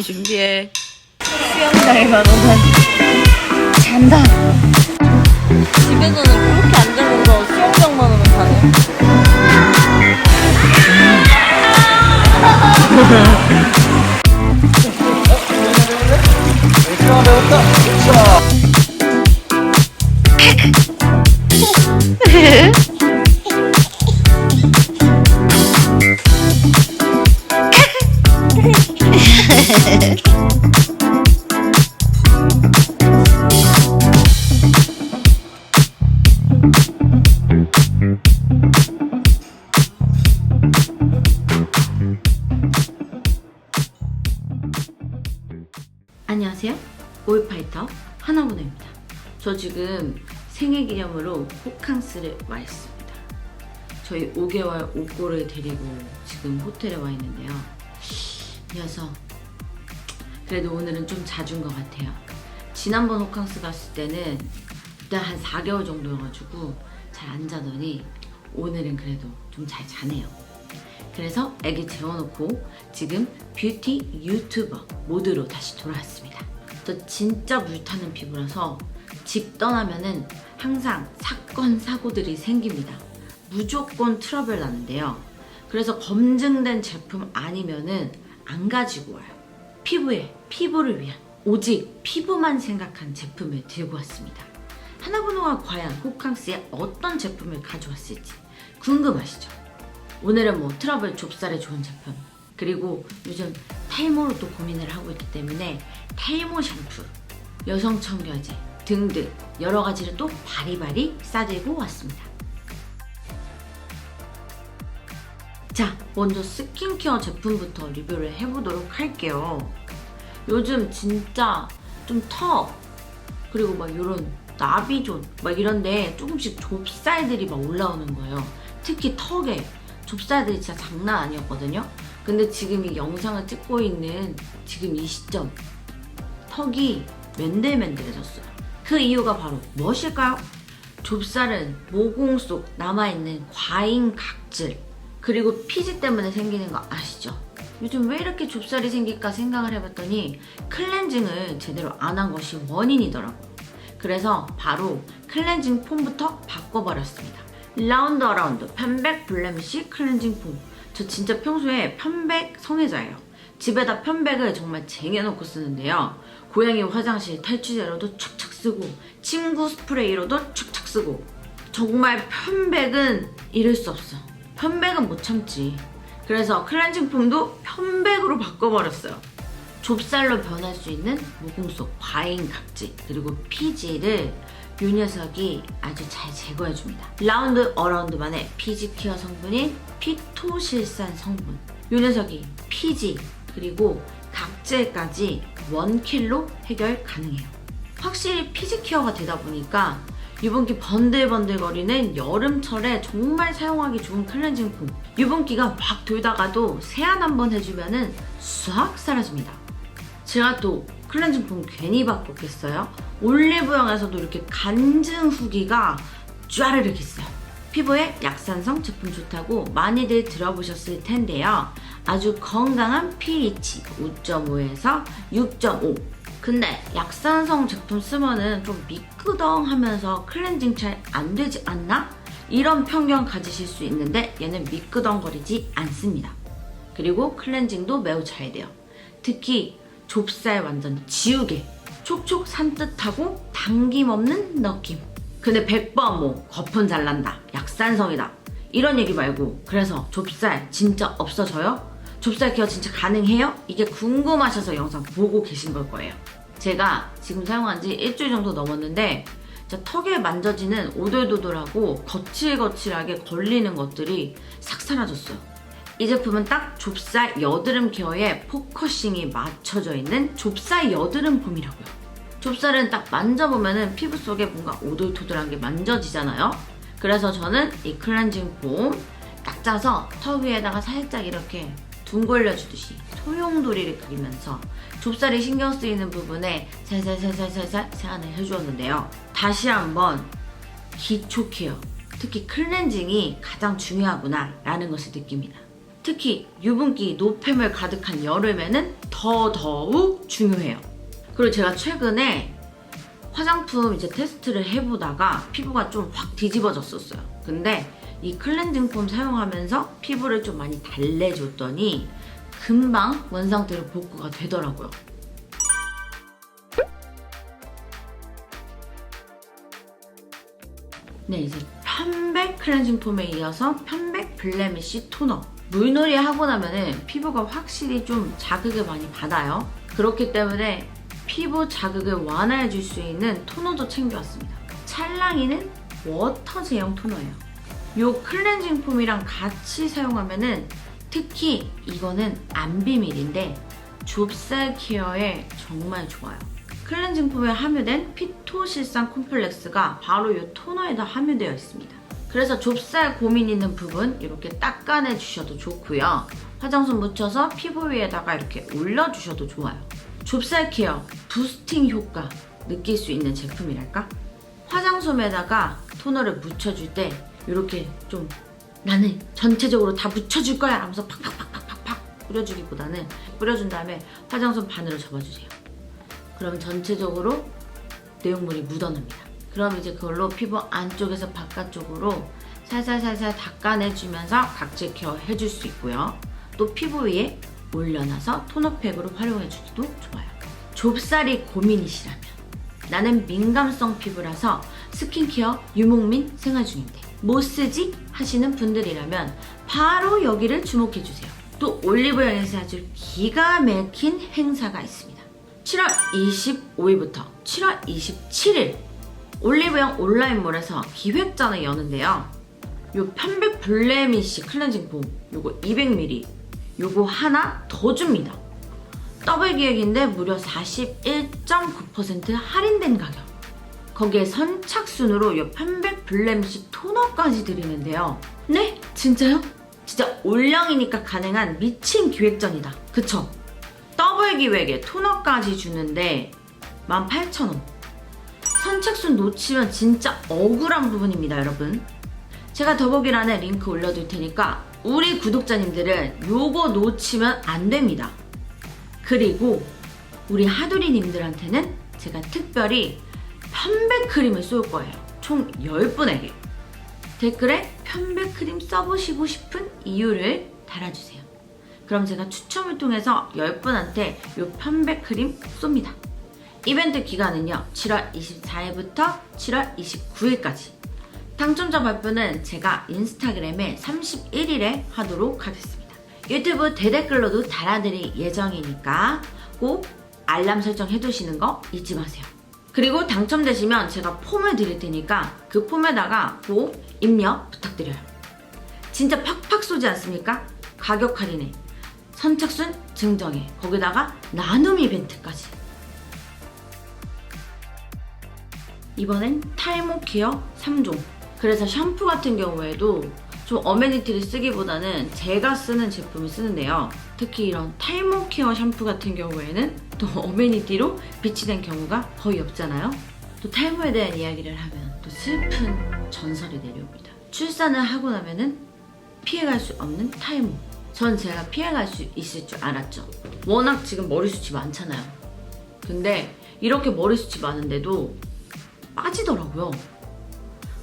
열심히 준비해. 수영장에만 오면 잔다. 집에서는 그렇게 안 자면서 수영장만 오면 자네. 안녕하세요. 올파이터 하나보네입니다. 저 지금 생일 기념으로 호캉스를 와 있습니다. 저희 5개월 오꼬를 데리고 지금 호텔에 와 있는데요. 녀석. 그래도 오늘은 좀 자준 것 같아요. 지난번 호캉스 갔을 때는 그때 한 4개월 정도여가지고 잘 안 자더니 오늘은 그래도 좀 잘 자네요. 그래서 애기 재워놓고 지금 뷰티 유튜버 모드로 다시 돌아왔습니다. 저 진짜 물타는 피부라서 집 떠나면은 항상 사건 사고들이 생깁니다. 무조건 트러블 나는데요. 그래서 검증된 제품 아니면은 안 가지고 와요. 피부에 피부를 위한 오직 피부만 생각한 제품을 들고 왔습니다. 하나번호가 과연 호캉스에 어떤 제품을 가져왔을지 궁금하시죠? 오늘은 뭐 트러블 좁쌀에 좋은 제품 그리고 요즘 탈모로 또 고민을 하고 있기 때문에 탈모 샴푸, 여성 청결제 등등 여러 가지를 또 바리바리 싸들고 왔습니다. 자, 먼저 스킨케어 제품부터 리뷰를 해보도록 할게요. 요즘 진짜 좀 턱, 그리고 막 이런 나비존, 막 이런데 조금씩 좁쌀들이 막 올라오는 거예요. 특히 턱에 좁쌀들이 진짜 장난 아니었거든요. 근데 지금 이 영상을 찍고 있는 지금 이 시점, 턱이 맨들맨들해졌어요. 그 이유가 바로 무엇일까요? 좁쌀은 모공 속 남아있는 과잉 각질 그리고 피지 때문에 생기는 거 아시죠? 요즘 왜 이렇게 좁쌀이 생길까 생각을 해봤더니 클렌징을 제대로 안 한 것이 원인이더라고요. 그래서 바로 클렌징 폼부터 바꿔버렸습니다. 라운드 어라운드 편백 블레미쉬 클렌징 폼. 저 진짜 평소에 편백 성애자예요. 집에다 편백을 정말 쟁여놓고 쓰는데요. 고양이 화장실 탈취제로도 촥촥 쓰고 침구 스프레이로도 촥촥 쓰고 정말 편백은 잃을 수 없어. 편백은 못 참지. 그래서 클렌징 폼도 편백으로 바꿔버렸어요. 좁쌀로 변할 수 있는 모공 속 과잉 각질 그리고 피지를 요 녀석이 아주 잘 제거해줍니다. 라운드 어라운드만의 피지 케어 성분인 피토실산 성분. 요 녀석이 피지 그리고 각질까지 원킬로 해결 가능해요. 확실히 피지 케어가 되다 보니까 유분기 번들번들거리는 여름철에 정말 사용하기 좋은 클렌징 폼. 유분기가 막 돌다가도 세안 한번 해주면 은 싹 사라집니다. 제가 또 클렌징 폼 괜히 바꿨겠어요? 올리브영에서도 이렇게 간증 후기가 쫘르륵 있어요. 피부에 약산성 제품 좋다고 많이들 들어보셨을 텐데요. 아주 건강한 pH 5.5에서 6.5. 근데 약산성 제품 쓰면은 좀 미끄덩하면서 클렌징 잘 안 되지 않나? 이런 편견 가지실 수 있는데 얘는 미끄덩거리지 않습니다. 그리고 클렌징도 매우 잘 돼요. 특히 좁쌀 완전 지우개. 촉촉 산뜻하고 당김 없는 느낌. 근데 100번 뭐 거품 잘 난다. 약산성이다. 이런 얘기 말고 그래서 좁쌀 진짜 없어져요? 좁쌀 케어 진짜 가능해요? 이게 궁금하셔서 영상 보고 계신 걸 거예요. 제가 지금 사용한 지 일주일 정도 넘었는데 턱에 만져지는 오돌도돌하고 거칠거칠하게 걸리는 것들이 싹 사라졌어요. 이 제품은 딱 좁쌀 여드름 케어에 포커싱이 맞춰져 있는 좁쌀 여드름 폼이라고요. 좁쌀은 딱 만져보면은 피부 속에 뭔가 오돌토돌한 게 만져지잖아요. 그래서 저는 이 클렌징 폼 딱 짜서 턱 위에다가 살짝 이렇게 둥 걸려주듯이 소용돌이를 그리면서 좁쌀이 신경 쓰이는 부분에 살살살살살살 세안을 해주었는데요. 다시 한번 기초 케어, 특히 클렌징이 가장 중요하구나 라는 것을 느낍니다. 특히 유분기, 노폐물 가득한 여름에는 더 더욱 중요해요. 그리고 제가 최근에 화장품 이제 테스트를 해보다가 피부가 좀 확 뒤집어졌었어요. 근데 이 클렌징 폼 사용하면서 피부를 좀 많이 달래줬더니 금방 원상태로 복구가 되더라고요. 네, 이제 편백 클렌징 폼에 이어서 편백 블레미쉬 토너. 물놀이 하고 나면은 피부가 확실히 좀 자극을 많이 받아요. 그렇기 때문에 피부 자극을 완화해 줄 수 있는 토너도 챙겨왔습니다. 찰랑이는 워터 제형 토너예요. 요 클렌징 폼이랑 같이 사용하면은 특히 이거는 안 비밀인데 좁쌀 케어에 정말 좋아요. 클렌징 폼에 함유된 피토실산 콤플렉스가 바로 이 토너에다 함유되어 있습니다. 그래서 좁쌀 고민 있는 부분 이렇게 닦아내 주셔도 좋고요. 화장솜 묻혀서 피부 위에다가 이렇게 올려주셔도 좋아요. 좁쌀 케어, 부스팅 효과 느낄 수 있는 제품이랄까? 화장솜에다가 토너를 묻혀줄 때 이렇게 좀 나는 전체적으로 다 묻혀줄 거야 하면서 팍팍팍팍팍팍 뿌려주기보다는 뿌려준 다음에 화장솜 반으로 접어주세요. 그러면 전체적으로 내용물이 묻어납니다. 그럼 이제 그걸로 피부 안쪽에서 바깥쪽으로 살살살살 닦아내주면서 각질 케어 해줄 수 있고요. 또 피부 위에 올려놔서 토너팩으로 활용해주기도 좋아요. 좁쌀이 고민이시라면 나는 민감성 피부라서 스킨케어 유목민 생활 중인데 못 쓰지 하시는 분들이라면 바로 여기를 주목해주세요. 또 올리브영에서 아주 기가 막힌 행사가 있습니다. 7월 25일부터 7월 27일 올리브영 온라인몰에서 기획전을 여는데요. 요 편백 블레미쉬 클렌징 폼 요거 200ml 요거 하나 더 줍니다. 더블 기획인데 무려 41.9% 할인된 가격. 거기에 선착순으로 요 편백 블레미쉬 토너까지 드리는데요. 네? 진짜요? 진짜 올영이니까 가능한 미친 기획전이다. 그쵸? 더블 기획에 토너까지 주는데 18,000원. 선착순 놓치면 진짜 억울한 부분입니다, 여러분. 제가 더보기란에 링크 올려둘 테니까 우리 구독자님들은 요거 놓치면 안 됩니다. 그리고 우리 하두리님들한테는 제가 특별히 편백 크림을 쏠 거예요. 총 10분에게. 댓글에 편백 크림 써보시고 싶은 이유를 달아주세요. 그럼 제가 추첨을 통해서 10분한테 이 편백 크림 쏩니다. 이벤트 기간은요, 7월 24일부터 7월 29일까지. 당첨자 발표는 제가 인스타그램에 31일에 하도록 하겠습니다. 유튜브 대댓글로도 달아드릴 예정이니까 꼭 알람 설정 해두시는 거 잊지 마세요. 그리고 당첨되시면 제가 폼을 드릴 테니까 그 폼에다가 꼭 입력 부탁드려요. 진짜 팍팍 쏘지 않습니까? 가격 할인에 선착순 증정에 거기다가 나눔 이벤트까지. 이번엔 탈모 케어 3종. 그래서 샴푸 같은 경우에도 좀 어메니티를 쓰기보다는 제가 쓰는 제품을 쓰는데요. 특히 이런 탈모 케어 샴푸 같은 경우에는 또 어메니티로 비치된 경우가 거의 없잖아요. 또 탈모에 대한 이야기를 하면 또 슬픈 전설이 내려옵니다. 출산을 하고 나면은 피해갈 수 없는 탈모. 전 제가 피해갈 수 있을 줄 알았죠. 워낙 지금 머리숱이 많잖아요. 근데 이렇게 머리숱이 많은데도 빠지더라고요.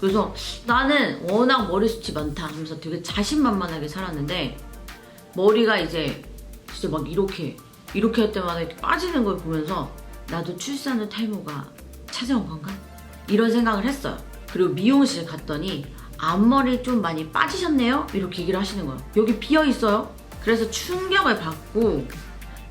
그래서 나는 워낙 머리숱이 많다 하면서 되게 자신만만하게 살았는데 머리가 이제 진짜 막 이렇게 이렇게 할 때마다 이렇게 빠지는 걸 보면서 나도 출산 후 탈모가 찾아온 건가? 이런 생각을 했어요. 그리고 미용실 갔더니 앞머리 좀 많이 빠지셨네요? 이렇게 얘기를 하시는 거예요. 여기 비어 있어요? 그래서 충격을 받고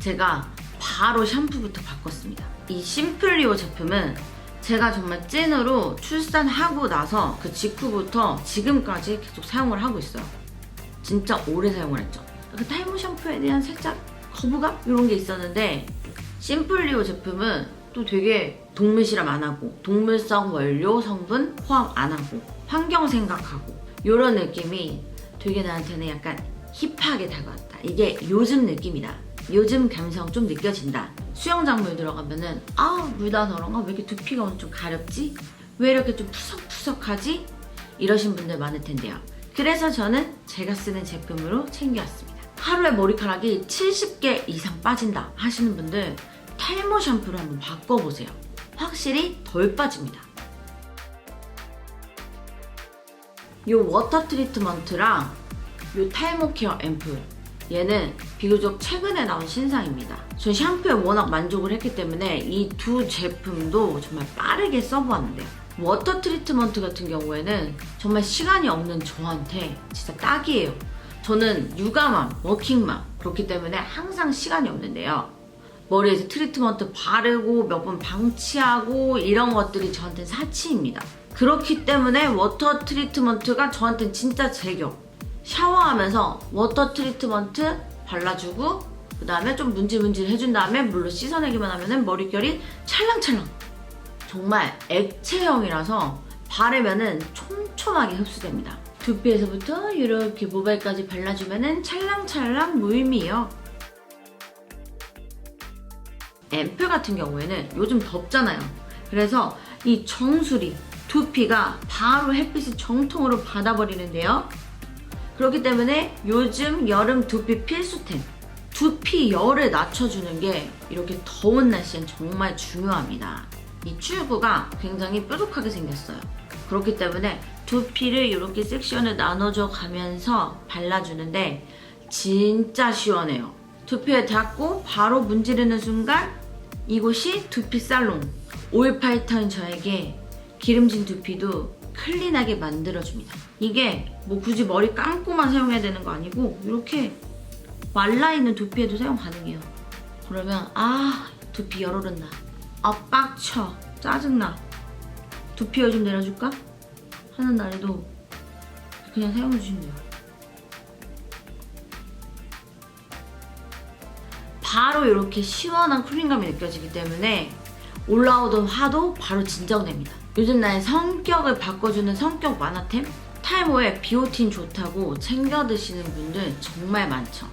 제가 바로 샴푸부터 바꿨습니다. 이 심플리오 제품은 제가 정말 찐으로 출산하고 나서 그 직후부터 지금까지 계속 사용을 하고 있어요. 진짜 오래 사용을 했죠. 그 탈모 샴푸에 대한 살짝 거부감? 이런 게 있었는데 심플리오 제품은 또 되게 동물 실험 안 하고 동물성 원료 성분 포함 안 하고 환경 생각하고 이런 느낌이 되게 나한테는 약간 힙하게 다가왔다. 이게 요즘 느낌이다. 요즘 감성 좀 느껴진다. 수영장 물 들어가면은 아 더러운가 왜 이렇게 두피가 오늘 좀 가렵지? 왜 이렇게 좀 푸석푸석하지? 이러신 분들 많을 텐데요. 그래서 저는 제가 쓰는 제품으로 챙겨왔습니다. 하루에 머리카락이 70개 이상 빠진다 하시는 분들 탈모 샴푸를 한번 바꿔보세요. 확실히 덜 빠집니다. 이 워터 트리트먼트랑 이 탈모 케어 앰플 얘는 비교적 최근에 나온 신상입니다. 전 샴푸에 워낙 만족을 했기 때문에 이 두 제품도 정말 빠르게 써보았는데요. 워터 트리트먼트 같은 경우에는 정말 시간이 없는 저한테 진짜 딱이에요. 저는 육아맘, 워킹맘 그렇기 때문에 항상 시간이 없는데요. 머리에 이제 트리트먼트 바르고 몇 번 방치하고 이런 것들이 저한테는 사치입니다. 그렇기 때문에 워터 트리트먼트가 저한테는 진짜 제격. 샤워하면서 워터 트리트먼트 발라주고 그 다음에 좀 문질문질 해준 다음에 물로 씻어내기만 하면은 머릿결이 찰랑찰랑. 정말 액체형이라서 바르면은 촘촘하게 흡수됩니다. 두피에서부터 이렇게 모발까지 발라주면은 찰랑찰랑 무의미해요. 앰플 같은 경우에는 요즘 덥잖아요. 그래서 이 정수리, 두피가 바로 햇빛을 정통으로 받아버리는데요. 그렇기 때문에 요즘 여름 두피 필수템. 두피 열을 낮춰주는 게 이렇게 더운 날씨엔 정말 중요합니다. 이 출구가 굉장히 뾰족하게 생겼어요. 그렇기 때문에 두피를 이렇게 섹션을 나눠줘 가면서 발라주는데 진짜 시원해요. 두피에 닿고 바로 문지르는 순간 이곳이 두피 살롱. 오일 파이터인 저에게 기름진 두피도 클린하게 만들어줍니다. 이게 뭐 굳이 머리 감고만 사용해야 되는 거 아니고 이렇게 말라있는 두피에도 사용 가능해요. 그러면 아 두피 열 오른다. 아 빡쳐. 짜증나. 두피 열 좀 내려줄까? 하는 날에도 그냥 사용해주시면 돼요. 바로 이렇게 시원한 쿨링감이 느껴지기 때문에 올라오던 화도 바로 진정됩니다. 요즘 나의 성격을 바꿔주는 성격 만화템? 탈모에 비오틴 좋다고 챙겨 드시는 분들 정말 많죠.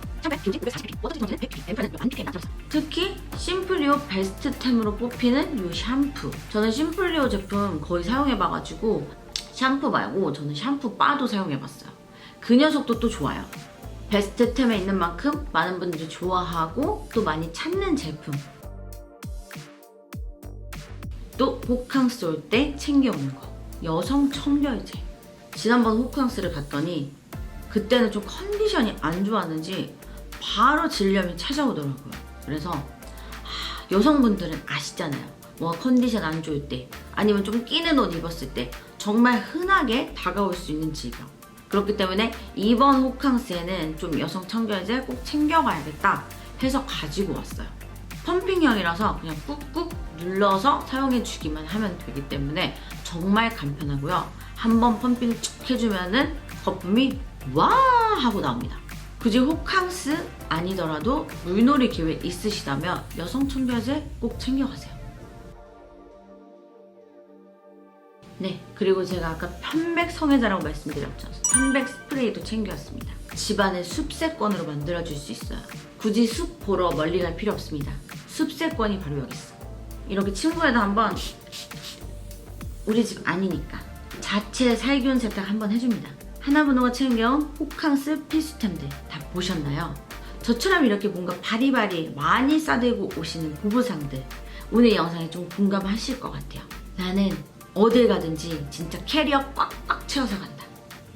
특히 심플리오 베스트템으로 뽑히는 이 샴푸. 저는 심플리오 제품 거의 사용해봐가지고 샴푸 말고 저는 샴푸 바도 사용해봤어요. 그 녀석도 또 좋아요. 베스트템에 있는 만큼 많은 분들이 좋아하고 또 많이 찾는 제품. 또 호캉스 올 때 챙겨오는 거. 여성 청결제. 지난번 호캉스를 갔더니 그때는 좀 컨디션이 안 좋았는지 바로 질염이 찾아오더라고요. 그래서 하, 여성분들은 아시잖아요. 뭐 컨디션 안 좋을 때 아니면 좀 끼는 옷 입었을 때 정말 흔하게 다가올 수 있는 질병. 그렇기 때문에 이번 호캉스에는 좀 여성 청결제 꼭 챙겨가야겠다 해서 가지고 왔어요. 펌핑형이라서 그냥 꾹꾹 눌러서 사용해 주기만 하면 되기 때문에 정말 간편하고요. 한번 펌핑 쭉 해주면은 거품이 와 하고 나옵니다. 굳이 호캉스 아니더라도 물놀이 계획 있으시다면 여성 청결제 꼭 챙겨가세요. 네, 그리고 제가 아까 편백 성애자라고 말씀드렸죠. 편백 스프레이도 챙겨왔습니다. 집안의 숲세권으로 만들어줄 수 있어요. 굳이 숲 보러 멀리 갈 필요 없습니다. 숲세권이 바로 여기 있어. 이렇게 친구에도 한번 우리 집 아니니까 자체 살균 세탁 한번 해줍니다. 하나번호가 챙겨온 호캉스 필수템들 다 보셨나요? 저처럼 이렇게 뭔가 바리바리 많이 싸들고 오시는 부부상들 오늘 영상에 좀 공감하실 것 같아요. 나는 어딜 가든지 진짜 캐리어 꽉꽉 채워서 간다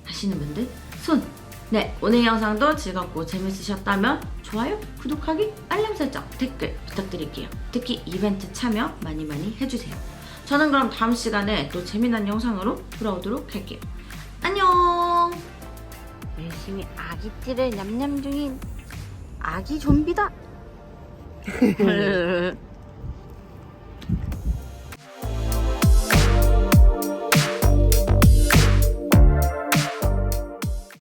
하시는 분들 손! 네 오늘 영상도 즐겁고 재밌으셨다면 좋아요, 구독하기, 알람 설정, 댓글 부탁드릴게요. 특히 이벤트 참여 많이 많이 해주세요. 저는 그럼 다음 시간에 또 재미난 영상으로 돌아오도록 할게요. 안녕! 열심히 아기띠를 냠냠 중인 아기 좀비다!